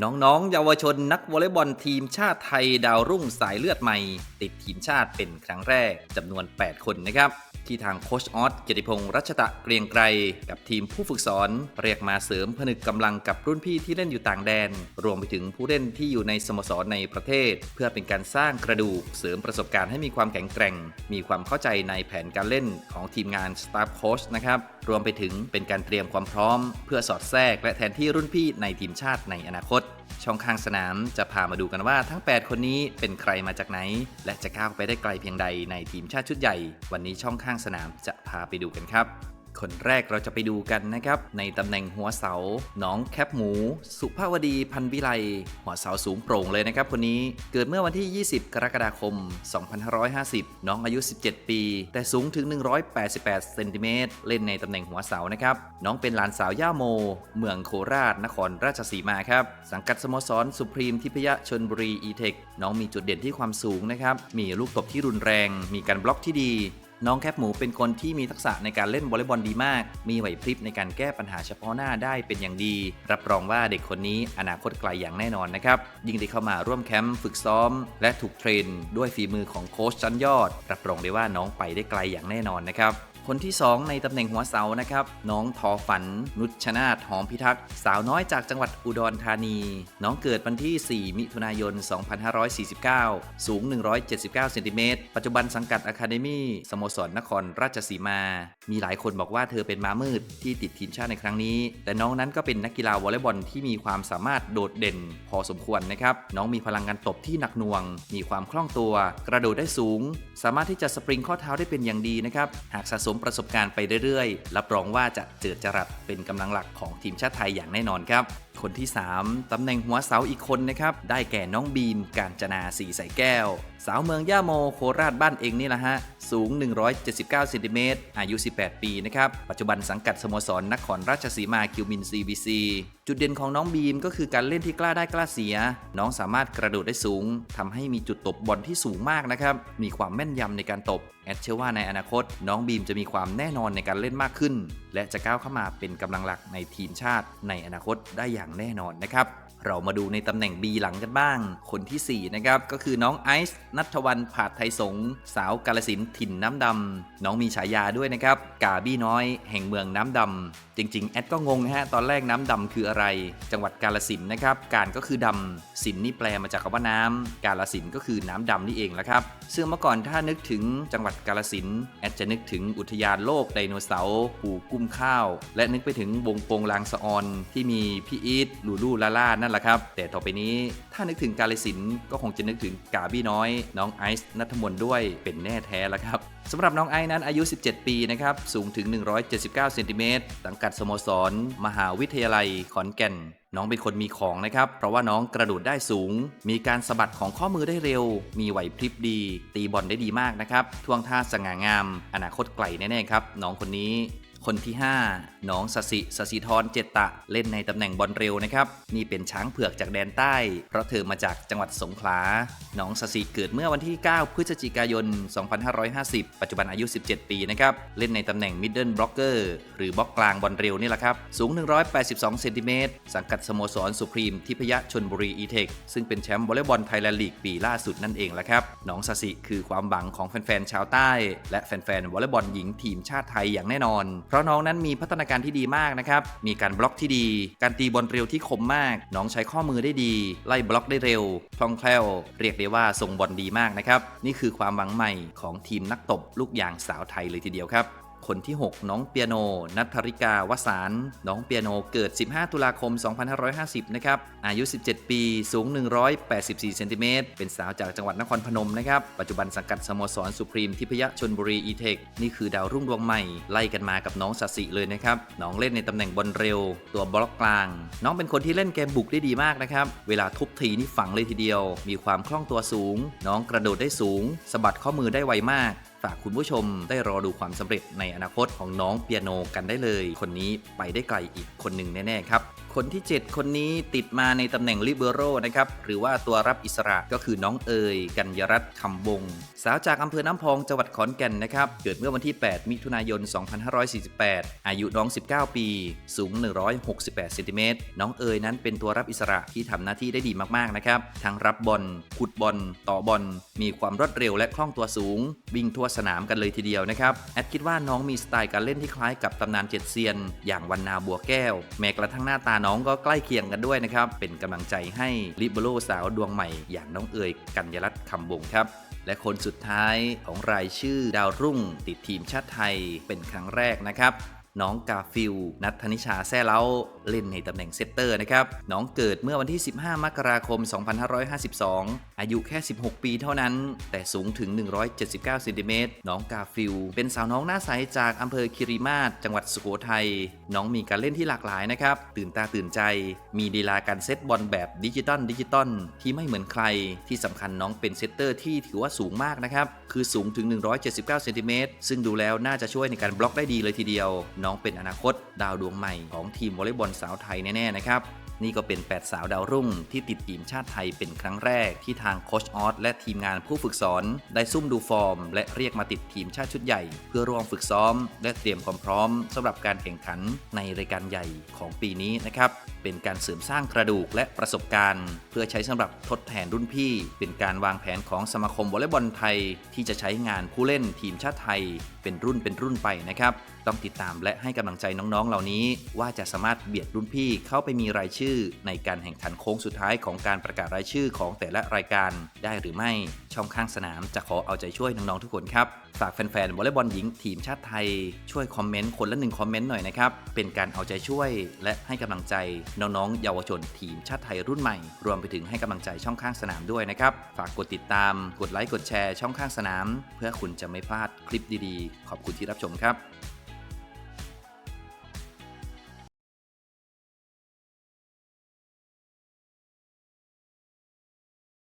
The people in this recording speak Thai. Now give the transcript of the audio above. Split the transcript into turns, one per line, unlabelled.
น้องๆ เยาวชนนักวอลเลย์บอลทีมชาติไทยดาวรุ่งสายเลือดใหม่ ติดทีมชาติเป็นครั้งแรกจำนวน 8 คนนะครับ ที่ทางโคชออสเกียรติพงศ์รัชตะเกรียงไกร กับทีมผู้ฝึกสอน เรียกมาเสริมผนึกกำลังกับรุ่นพี่ที่เล่นอยู่ต่างแดน รวมไปถึงผู้เล่นที่อยู่ในสโมสรในประเทศ เพื่อเป็นการสร้างกระดูกเสริมประสบการณ์ให้มีความแข็งแกร่ง มีความเข้าใจในแผนการเล่นของทีมงานสตาฟโค้ชนะครับรวมไปถึงเป็นการเตรียมความพร้อม เพื่อสอดแทรกและแทนที่รุ่นพี่ในทีมชาติในอนาคต ช่องข้างสนามจะพามาดูกันว่าทั้ง 8 คนนี้เป็นใครมาจากไหน และจะก้าวไปได้ไกลเพียงใดในทีมชาติชุดใหญ่ วันนี้ช่องข้างสนามจะพาไปดูกันครับ คนแรกเราจะไปดูกันนะครับ ในตำแหน่งหัวเสา น้องแคปหมู สุภาวดีพันวิไล หัวเสาสูงโปร่งเลยนะครับคนนี้ เกิดเมื่อวันที่ 20 กรกฎาคม 2550 น้องอายุ 17 ปี แต่สูงถึง 188 เซนติเมตร เล่นในตำแหน่งหัวเสานะครับ น้องเป็นหลานสาวย่าโม เมืองโคราช นครราชสีมาครับ สังกัดสโมสรสุพรีมทิพยชนบุรีอีเทค น้องมีจุดเด่นที่ความสูงนะครับ มีลูกตบที่รุนแรง มีการบล็อกที่ดี น้องแคปหมูเป็นคนที่มีทักษะในการเล่นวอลเลย์บอลดีมาก มีไหวพริบในการแก้ปัญหาเฉพาะหน้าได้เป็นอย่างดี รับรองว่าเด็กคนนี้อนาคตไกลอย่างแน่นอนนะครับ ยิ่งได้เข้ามาร่วมแคมป์ฝึกซ้อม และถูกเทรน ด้วยฝีมือของโค้ชชั้นยอด รับรองได้ว่าน้องไปได้ไกลอย่างแน่นอนนะครับ คนที่ 2 ในตำแหน่งหัวเสานะครับน้องทอฝัน นุชนาธหอมพิทักษ์สาวน้อยจากจังหวัดอุดรธานี น้องเกิดวันที่ 4 มิถุนายน 2549 สูง 179เซนติเมตรปัจจุบันสังกัดอะคาเดมี่สโมสรนครราชสีมา มีหลายคนบอกว่าเธอเป็นม้ามืดที่ติดทีมชาติในครั้งนี้ แต่น้องนั้นก็เป็นนักกีฬาวอลเลย์บอลที่มีความสามารถโดดเด่น พอสมควรนะครับน้องมีพลังงานตบที่หนักหน่วง มีความคล่องตัว กระโดดได้สูง สามารถที่จะสปริงข้อเท้าได้เป็นอย่างดีนะครับหากสะสมประสบการณ์ไปเรื่อยๆ รับรองว่าจะเจิดจรัสเป็นกำลังหลักของทีมชาติไทยอย่างแน่นอนครับ คนที่ 3 ตำแหน่งหัวเสาอีกคนนะครับ ได้แก่น้องบีม กาญจนาสีใสแก้ว สาวเมืองย่าโมโคราชบ้านเองนี่แหละฮะ สูง 179เซนติเมตรอายุ 18 ปีนะครับ ปัจจุบันสังกัดสโมสรนครราชสีมาคิวมิน CBC จุดเด่นของน้องบีมก็คือการเล่นที่กล้าได้กล้าเสีย น้องสามารถกระโดดได้สูงทำให้มีจุดตบบอลที่สูงมากนะครับ มีความแม่นยำในการตบ แอดเชื่อว่าในอนาคต น้องบีมจะมีความแน่นอนในการเล่นมากขึ้น และจะก้าวเข้ามาเป็นกำลังหลักในทีมชาติในอนาคตได้อย่างแน่นอนนะครับ เรามาดูในตำแหน่ง B หลังกันบ้าง คนที่ 4 นะครับ ก็คือน้องไอซ์นัทวันผาดไทยสง สาวกาลสินถิ่นน้ำดำ น้องมีฉายาด้วยนะครับ กาบี้น้อยแห่งเมืองน้ำดำ จริง ๆ แอดก็งงนะฮะ ตอนแรกน้ำดำคืออะไร จังหวัดกาลสินนะครับ การก็คือดำ สินนี่แปลมาจากคำว่าน้ำ กาลสินก็คือน้ำดำนี่เองแหละครับ ซึ่งเมื่อก่อนถ้านึกถึงจังหวัดกาลสินแอดจะนึกถึงอุทยานโลกไดโนเสาร์ปูกุ้มข้าว และนึกไปถึงวงโปงลางสะออนที่มีพี่อีทลูลูลาล่านั่นแหละครับ แต่ต่อไปนี้ถ้านึกถึงกาลสินก็คงจะนึกถึงกาบี้น้อย น้องไอซ์นัทมนด้วยเป็นแน่แท้แล้วครับสำหรับน้องไอซ์นั้นอายุ 17 ปีนะครับสูงถึง 179เซนติเมตรสังกัดสโมสร มหาวิทยาลัยขอนแก่นน้องเป็นคนมีของนะครับ เพราะว่าน้องกระโดดได้สูง มีการสะบัดของข้อมือได้เร็ว มีไหวพริบดี ตีบอลได้ดีมากนะครับ ท่วงท่าสง่างาม อนาคตไกลแน่ๆครับ น้องคนนี้ คนที่ 5 น้องสสิสสิธรเจตตะ เล่นในตำแหน่งบอลเร็วนะครับ นี่เป็นช้างเผือกจากแดนใต้ เพราะเธอมาจากจังหวัดสงขลา น้องสสิเกิดเมื่อวันที่ 9 พฤศจิกายน 2550 ปัจจุบันอายุ 17 ปีนะครับ เล่นในตำแหน่งมิดเดิลบล็อกเกอร์หรือบล็อกกลางบอลเร็วนี่แหละครับ สูง 182 เซนติเมตร สังกัดสโมสรสุพรีมทิพยชนบุรีอีเทค ซึ่งเป็นแชมป์วอลเลย์บอลไทยแลนด์ลีกปีล่าสุดนั่นเองแหละครับ น้องสสิคือความหวังของแฟนๆ ชาวใต้ และแฟนๆ วอลเลย์บอลหญิงทีมชาติไทยอย่างแน่นอนเพราะน้องนั้นมีพัฒนาการที่ดีมากนะครับ มีการบล็อกที่ดี การตีบอลเร็วที่คมมาก น้องใช้ข้อมือได้ดี ไล่บล็อกได้เร็วคล่องแคล่ว เรียกได้ว่าทรงบอลดีมากนะครับ นี่คือความหวังใหม่ของทีมนักตบลูกยางสาวไทยเลยทีเดียวครับ คนที่ 6 น้องเปียโน นัทธริกาวสารน้องเปียโนเกิด 15 ตุลาคม 2550 นะครับ อายุ 17 ปี สูง 184 เซนติเมตร เป็นสาวจากจังหวัดนครพนมนะครับ ปัจจุบันสังกัดสโมสรสุพรีมทิพยชนบุรีอีเทค นี่คือดาวรุ่งดวงใหม่ ไล่กันมากับน้องสัสิเลยนะครับ น้องเล่นในตำแหน่งบอลเร็ว ตัวบล็อกกลาง น้องเป็นคนที่เล่นเกมบุกได้ดีมากนะครับ เวลาทุบทีนี่ฝังเลยทีเดียว มีความคล่องตัวสูง น้องกระโดดได้สูง สะบัดข้อมือได้ไวมาก ฝากคุณผู้ชมได้รอดูความสำเร็จในอนาคตของน้องเปียโนกันได้เลย คนนี้ไปได้ไกลอีกคนหนึ่งแน่ๆครับ คนที่ 7 คนนี้ติดมาในตำแหน่งลิเบโรนะครับ หรือว่าตัวรับอิสระก็คือน้องเอ๋ยกัญญรัตน์คำวงสาวจากอำเภอน้ำพองจังหวัดขอนแก่นนะครับ เกิดเมื่อวันที่ 8 มิถุนายน 2548 อายุน้อง 19 ปี สูง 168เซนติเมตรน้องเอ๋ยนั้นเป็นตัวรับอิสระที่ทำหน้าที่ได้ดีมากๆนะครับ ทั้งรับบอลขุดบอลต่อบอลมีความรวดเร็วและคล่องตัวสูง วิ่งทั่วสนามกันเลยทีเดียวนะครับแอดคิดว่าน้องมีสไตล์การเล่นที่คล้ายกับตำนานเจ็ดเซียน อย่างวันนาบัวแก้ว แม้กระทั่งหน้าตาน้องก็ใกล้เคียงกันด้วยนะครับ เป็นกำลังใจให้ลิเบโรสาวดวงใหม่อย่างน้องเอ๋ยกัญญรัตน์คำบงครับและคนสุดท้ายของรายชื่อดาวรุ่งติดทีมชาติไทยเป็นครั้งแรกนะครับ น้องกาฟิลนัทธนิชาแซ่เล้าเล่นในตำแหน่งเซตเตอร์นะครับ น้องเกิดเมื่อวันที่ 15 มกราคม 2552 อายุแค่ 16 ปีเท่านั้น แต่สูงถึง 179เซนติเมตรน้องกาฟิลเป็นสาวน้องหน้าใสจากอำเภอคิริมาศจังหวัดสุโขทัย น้องมีการเล่นที่หลากหลายนะครับ ตื่นตาตื่นใจ มีดีลาการเซตบอลแบบดิจิตอลดิจิตอลที่ไม่เหมือนใคร ที่สำคัญน้องเป็นเซตเตอร์ที่ถือว่าสูงมากนะครับ คือสูงถึง 179เซนติเมตรซึ่งดูแล้วน่าจะช่วยในการบล็อกได้ดีเลยทีเดียวน้องเป็นอนาคตดาวดวงใหม่ของทีมวอลเลย์บอลสาวไทยแน่ๆนะครับ นี่ก็เป็น 8 สาวดาวรุ่ง ที่ติดทีมชาติไทยเป็นครั้งแรกที่ทางโคชออสและทีมงานผู้ฝึกสอน ได้ซุ่มดูฟอร์ม และเรียกมาติดทีมชาติชุดใหญ่ เพื่อร่วมฝึกซ้อม และเตรียมความพร้อมสำหรับการแข่งขันในรายการใหญ่ของปีนี้นะครับเป็นการเสริมสร้างกระดูกและประสบการณ์ เพื่อใช้สำหรับทดแทนรุ่นพี่ เป็นการวางแผนของสมาคมวอลเลย์บอลไทย ที่จะใช้งานผู้เล่นทีมชาติไทย เป็นรุ่นเป็นรุ่นไปนะครับต้องติดตามและให้กำลังใจน้องๆ เหล่านี้ ว่าจะสามารถเบียดรุ่นพี่เข้าไปมีรายชื่อในการแข่งขันโค้งสุดท้ายของการประกาศรายชื่อของแต่ละรายการได้หรือไม่ ช่องข้างสนามจะขอเอาใจช่วยน้องๆทุกคนครับ ฝากแฟนๆวอลเลย์บอลหญิงทีมชาติไทย ช่วยคอมเมนต์คนละหนึ่งคอมเมนต์หน่อยนะครับ เป็นการเอาใจช่วย และให้กำลังใจน้องๆเยาวชนทีมชาติไทยรุ่นใหม่ รวมไปถึงให้กำลังใจช่องข้างสนามด้วยนะครับ ฝากกดติดตาม กดไลค์กดแชร์ช่องข้างสนาม เพื่อคุณจะไม่พลาดคลิปดีๆ ขอบคุณที่รับชมครับ